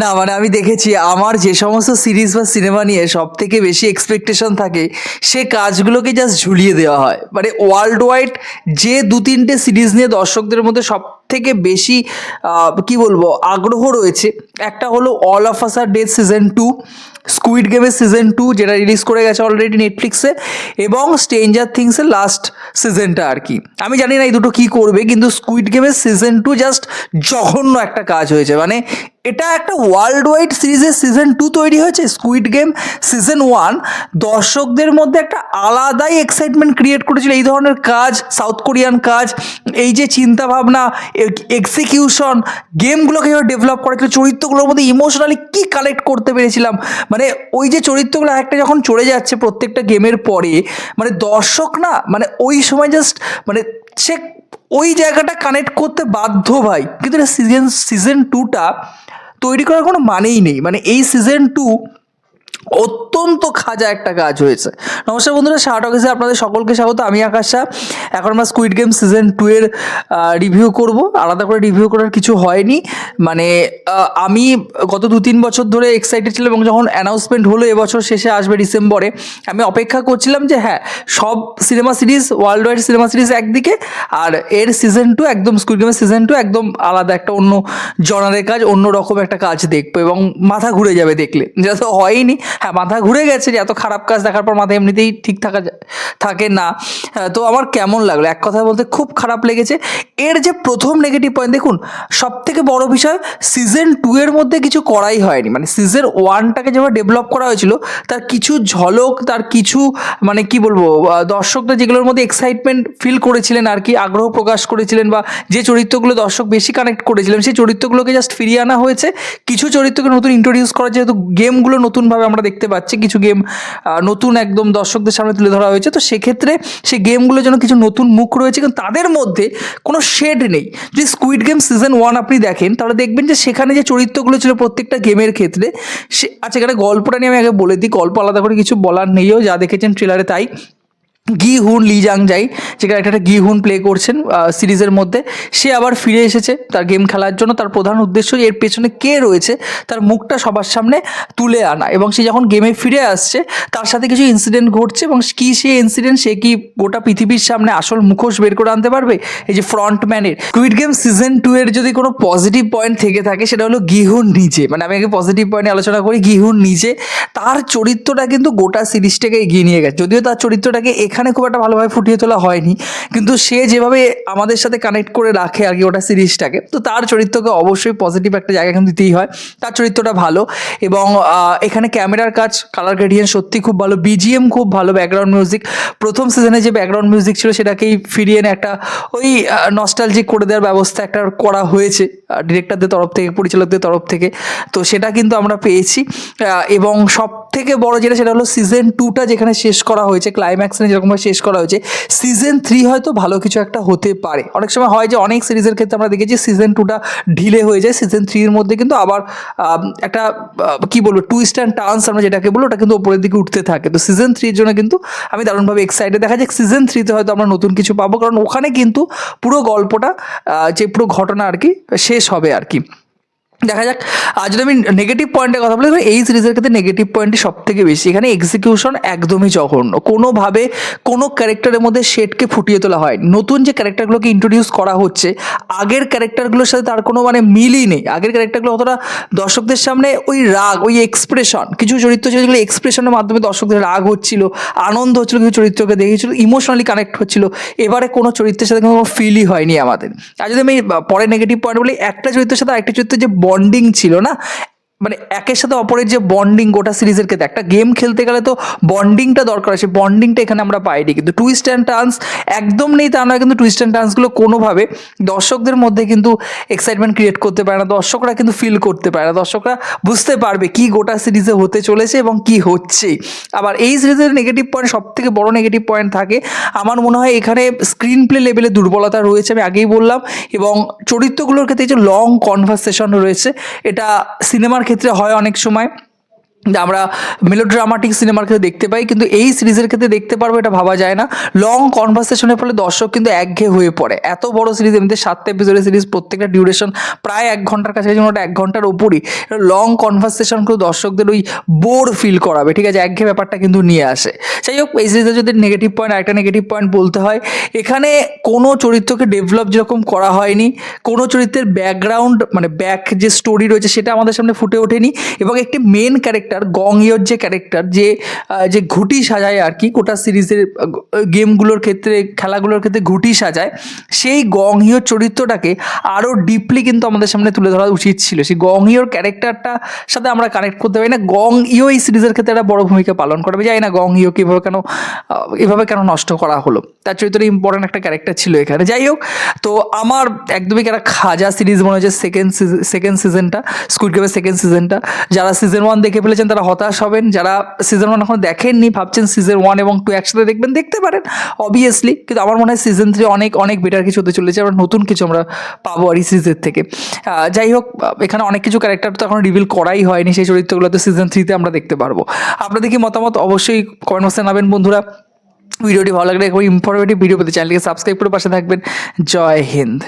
না মানে আমি দেখেছি আমার যে সমস্ত সিরিজ বা সিনেমা নিয়ে সব থেকে বেশি এক্সপেকটেশন থাকে, সে কাজগুলোকে জাস্ট ঝুলিয়ে দেওয়া হয়। মানে ওয়ার্ল্ড ওয়াইড যে দু তিনটে সিরিজ নিয়ে দর্শকদের মধ্যে সব থেকে বেশি কি বলব, আগ্রহ রয়েছে, একটা হলো all of us are dead season two squid গেমের সিজন টু যেটা রিলিজ করে গেছে অলরেডি নেটফ্লিক্সে এবং স্ট্রেঞ্জার থিংসের লাস্ট সিজনটা আর কি। আমি জানি না এই দুটো কী করবে, কিন্তু স্কুইড গেমের সিজন টু জাস্ট জঘন্য একটা কাজ হয়েছে। মানে এটা একটা ওয়ার্ল্ড ওয়াইড সিরিজের সিজন টু তৈরি হয়েছে স্কুইড গেম সিজন ওয়ান দর্শকদের মধ্যে একটা আলাদাই এক্সাইটমেন্ট ক্রিয়েট করেছিল এই ধরনের কাজ সাউথ কোরিয়ান কাজ, এই যে চিন্তা ভাবনা এক্সিকিউশন গেমগুলোকে ডেভেলপ করেছিল চরিত্রগুলোর মধ্যে ইমোশনালি কী কালেক্ট করতে পেরেছিলাম? মানে ওই যে চরিত্রগুলো একটা যখন চড়ে যাচ্ছে প্রত্যেকটা গেমের পরে মানে দর্শক না মানে ওই সময় জাস্ট মানে সে ওই জায়গাটা কানেক্ট করতে বাধ্য ভাই। কিন্তু সিজন সিজন টুটা তৈরি করার কোনো মানেই নেই। মানে এই সিজন টু অত্যন্ত খাজা একটা কাজ হয়েছে। নমস্কার বন্ধুরা শার্ট অফিসে আপনাদের সকলকে স্বাগত। আমি আকাশ শাহ। এখন আমরা স্কুইড গেম সিজন টু এর রিভিউ করব। আলাদা করে রিভিউ করার কিছু হয়নি। মানে আমি গত দু তিন বছর ধরে এক্সাইটেড ছিলাম এবং যখন অ্যানাউন্সমেন্ট হলো এবছর শেষে আসবে ডিসেম্বরে, আমি অপেক্ষা করছিলাম যে হ্যাঁ সব cinema series world wide cinema series একদিকে আর এর সিজন টু একদম স্কুইড গেমের সিজন টু একদম আলাদা একটা অন্য জনারের কাজ অন্য রকম একটা কাজ দেখব এবং মাথা ঘুরে যাবে দেখলে। যেটা তো হয়নি হ্যাঁ মাথা ঘুরে গেছে যে এত খারাপ কাজ দেখার পর মাথা এমনিতেই ঠিক থাকা থাকে না। হ্যাঁ, তো আমার কেমন লাগল? এক কথা বলতে খুব খারাপ লেগেছে। এর যে প্রথম নেগেটিভ পয়েন্ট দেখুন সব থেকে বড় বিষয় সিজন টু এর মধ্যে কিছু করাই হয়নি। মানে সিজন ওয়ানটাকে যেভাবে ডেভেলপ করা হয়েছিল তার কিছু ঝলক তার কিছু মানে কি বলব দর্শকরা যেগুলোর মধ্যে এক্সাইটমেন্ট ফিল করেছিলেন আর কি আগ্রহ প্রকাশ করেছিলেন বা যে চরিত্রগুলো দর্শক বেশি কানেক্ট করেছিলেন সেই চরিত্রগুলোকে জাস্ট ফিরিয়ে আনা হয়েছে। কিছু চরিত্রকে নতুন ইন্ট্রোডিউস করা যেহেতু গেমগুলো নতুনভাবে আমরা দেখতে পাচ্ছি, কিছু গেম নতুন একদম দর্শকদের সামনে তুলে ধরা হয়েছে। তো সেক্ষেত্রে সেই গেমগুলো যেন কিছু নতুন মুখ রয়েছে কিন্তু তাদের মধ্যে কোনো শেড নেই। যদি স্কুইড গেম সিজন ওয়ান আপনি দেখেন, তাহলে দেখবেন যে সেখানে যে চরিত্রগুলো ছিল প্রত্যেকটা গেমের ক্ষেত্রে, সে আচ্ছা এখানে গল্পটা নিয়ে আমি আগে বলে দিই, গল্প আলাদা করে কিছু বলার নেইও যা দেখেছেন ট্রেলারে তাই। গি হুন লি জাং যাই যে ক্যারেক্টারটা গি হুন প্লে করছেন সিরিজের মধ্যে, সে আবার ফিরে এসেছে তার গেম খেলার জন্য। তার প্রধান উদ্দেশ্য এর পেছনে কে রয়েছে, তার মুখটা সবার সামনে তুলে আনা। এবং সে যখন গেমে ফিরে আসছে, তার সাথে কিছু ইনসিডেন্ট ঘটছে এবং কি সে ইনসিডেন্ট সে কি গোটা পৃথিবীর সামনে আসল মুখোশ বের করে আনতে পারবে? এই যে ফ্রন্টম্যানের কুইড গেম সিজন টু এর যদি কোনো পজিটিভ পয়েন্ট থেকে থাকে, সেটা হলো গিহুন নিজে। মানে আমি আগে পজিটিভ পয়েন্টে আলোচনা করি, গিহুন নিজে। তার চরিত্রটা কিন্তু গোটা সিরিজটাকে এগিয়ে নিয়ে গেছে। যদিও তার চরিত্রটাকে এখানে খুব একটা ভালোভাবে ফুটিয়ে তোলা হয়নি। কিন্তু সে যেভাবে আমাদের সাথে কানেক্ট করে রাখে আর কি ওটা সিরিজটাকে, তো তার চরিত্রকে অবশ্যই পজিটিভ একটা জায়গা কিন্তু দিতেই হয়। তার চরিত্রটা ভালো এবং এখানে ক্যামেরার কাজ কালার গ্রেডিয়েন্ট সত্যি খুব ভালো বিজিএম খুব ভালো ব্যাকগ্রাউন্ড মিউজিক প্রথম সিজনে যে ব্যাকগ্রাউন্ড মিউজিক ছিল সেটাকেই ফিরিয়ে এনে একটা ওই নস্টালজিক করে দেওয়ার ব্যবস্থা একটা করা হয়েছে ডিরেক্টরদের তরফ থেকে, পরিচালকদের তরফ থেকে। তো সেটা কিন্তু আমরা পেয়েছি এবং সব থেকে বড় যেটা সেটা হলো সিজন টুটা যেখানে শেষ করা হয়েছে ক্লাইম্যাক্সে যেরকমভাবে শেষ করা হয়েছে। সিজন থ্রি হয়তো ভালো কিছু একটা হতে পারে। অনেক সময় হয় যে অনেক সিরিজের ক্ষেত্রে আমরা দেখেছি সিজন টুটা ঢিলে হয়ে যায়। সিজন থ্রির মধ্যে কিন্তু আবার একটা কি বলব টুইস্ট অ্যান্ড টার্নস আমরা যেটাকে বলব ওটা কিন্তু ওপরের দিকে উঠতে থাকে। তো সিজন থ্রির জন্য কিন্তু আমি দারুণভাবে এক্সাইটেড দেখা যাক সিজন থ্রিতে হয়তো আমরা নতুন কিছু পাবো। কারণ ওখানে কিন্তু পুরো গল্পটা যে পুরো ঘটনা আর কি, শেষ হবে আর কি। দেখা যাক, আর যদি আমি নেগেটিভ পয়েন্টের কথা বলি এই সিরিজের ক্ষেত্রে নেগেটিভ পয়েন্টই সব থেকে বেশি। এখানে এক্সিকিউশন একদমই জঘন্য। কোনোভাবে কোনো ক্যারেক্টারের মধ্যে শেডকে ফুটিয়ে তোলা হয়। নতুন যে ক্যারেক্টারগুলোকে ইন্ট্রোডিউস করা হচ্ছে, আগের ক্যারেক্টারগুলোর সাথে তার কোনো মানে মিলই নেই। আগের ক্যারেক্টারগুলো অতটা দর্শকদের সামনে ওই রাগ, ওই এক্সপ্রেশন কিছু চরিত্র ছিল যেগুলো এক্সপ্রেশনের মাধ্যমে দর্শকদের রাগ হচ্ছিল, আনন্দ হচ্ছিল, কিছু চরিত্রকে দেখেছিল ইমোশনালি কানেক্ট হচ্ছিল। এবারে কোনো চরিত্রের সাথে কোনো ফিলই হয়নি আমাদের। আর যদি আমি পরে নেগেটিভ পয়েন্ট বলি, একটা চরিত্রের সাথে আরেকটা চরিত্রের যে বন্ডিং ছিল না? মানে একের সাথে অপরের যে বন্ডিং গোটা সিরিজের ক্ষেত্রে, একটা গেম খেলতে গেলে তো বন্ডিংটা দরকার আছে বন্ডিংটা এখানে আমরা পাইনি। কিন্তু টুইস্ট অ্যান্ড টার্নস একদম নেই, তা নয় কিন্তু টুইস্ট অ্যান্ড টার্নসগুলো কোনোভাবে দর্শকদের মধ্যে কিন্তু এক্সাইটমেন্ট ক্রিয়েট করতে পারে না, দর্শকরা কিন্তু ফিল করতে পারে না, দর্শকরা বুঝতে পারবে কি গোটা সিরিজে হতে চলেছে এবং কি হচ্ছে। আবার এই সিরিজের নেগেটিভ পয়েন্ট সব থেকে বড় নেগেটিভ পয়েন্ট থাকে, আমার মনে হয় এখানে স্ক্রিন প্লে লেভেলে দুর্বলতা রয়েছে, আমি আগেই বললাম, এবং চরিত্রগুলোর ক্ষেত্রে যে লং কনভারসেশন রয়েছে, এটা সিনেমার ক্ষেত্রে হয় অনেক সময়। আমরা মেলোড্রামাটিক সিনেমার ক্ষেত্রে দেখতে পাই, কিন্তু এই সিরিজের ক্ষেত্রে দেখতে পারব এটা ভাবা যায় না। লং কনভারসেশনের ফলে দর্শক কিন্তু একঘেয়ে হয়ে পড়ে। এত বড় সিরিজ এমনিতে সাতটা এপিসোডের সিরিজ প্রত্যেকটা ডিউরেশন প্রায় এক ঘণ্টার কাছাকাছি ওটা এক ঘণ্টার ওপরই লং কনভারসেশন কিন্তু দর্শকদের ওই বোর ফিল করাবে, ঠিক আছে? একঘেয়ে ব্যাপারটা কিন্তু নিয়ে আসে। যাই হোক, এই সিরিজে যদি নেগেটিভ পয়েন্ট একটা নেগেটিভ পয়েন্ট বলতে হয়, এখানে কোনো চরিত্রকে ডেভেলপ যেরকম করা হয়নি, কোনো চরিত্রের ব্যাকগ্রাউন্ড মানে ব্যাক যে স্টোরি রয়েছে, সেটা আমাদের সামনে ফুটে ওঠেনি, এবং একটি মেন ক্যারেক্টার গং ইয়োর যে ক্যারেক্টার যে যে ঘুটি সাজায় আর কি, গোটা সিরিজের গেমগুলোর ক্ষেত্রে, খেলাগুলোর ক্ষেত্রে ঘুটি সাজায়, সেই গং হিওর চরিত্রটাকে আরও ডিপলি কিন্তু আমাদের সামনে তুলে ধরা উচিত ছিল। সেই গং ইয়োর ক্যারেক্টারটা সাথে আমরা কানেক্ট করতে পারি না। গং ইও এই সিরিজের ক্ষেত্রে একটা বড় ভূমিকা পালন করবে যাই না গং ইয়োকে এভাবে কেন এভাবে কেন নষ্ট করা হলো। তার চরিত্রে ইম্পর্টেন্ট একটা ক্যারেক্টার ছিল এখানে। যাই হোক, তো আমার একদমই একটা খাজা সিরিজ মনে হচ্ছে সেকেন্ড সেকেন্ড সিজনটা স্কুইড গেমের সেকেন্ড সিজনটা যারা সিজন ওয়ান দেখে ফেলেছেন তারা হতাশ হবেন, যারা সিজন ওয়ান এখন দেখেননি, ভাবছেন সিজন ওয়ান এবং টু একসাথে দেখবেন, দেখতে পারেন অবভিয়াসলি কিন্তু আমার মনে হয় সিজন থ্রি অনেক অনেক বেটার কিছু হতে চলেছে আমরা নতুন কিছু আমরা পাবো আর এই সিরিজের থেকে। যাই হোক, এখানে অনেক কিছু ক্যারেক্টার তো এখন রিভিল করাই হয়নি, সেই চরিত্রগুলো তো সিজন থ্রিতে আমরা দেখতে পারব। আপনাদের কি মতামত? অবশ্যই কমেন্ট বক্সে জানাবেন, বন্ধুরা। ভিডিওটি ভালো লাগলে একবার ইনফরমেটিভ ভিডিও পেতে চ্যানেলকে সাবস্ক্রাইব করে পাশে থাকবেন। জয় হিন্দ।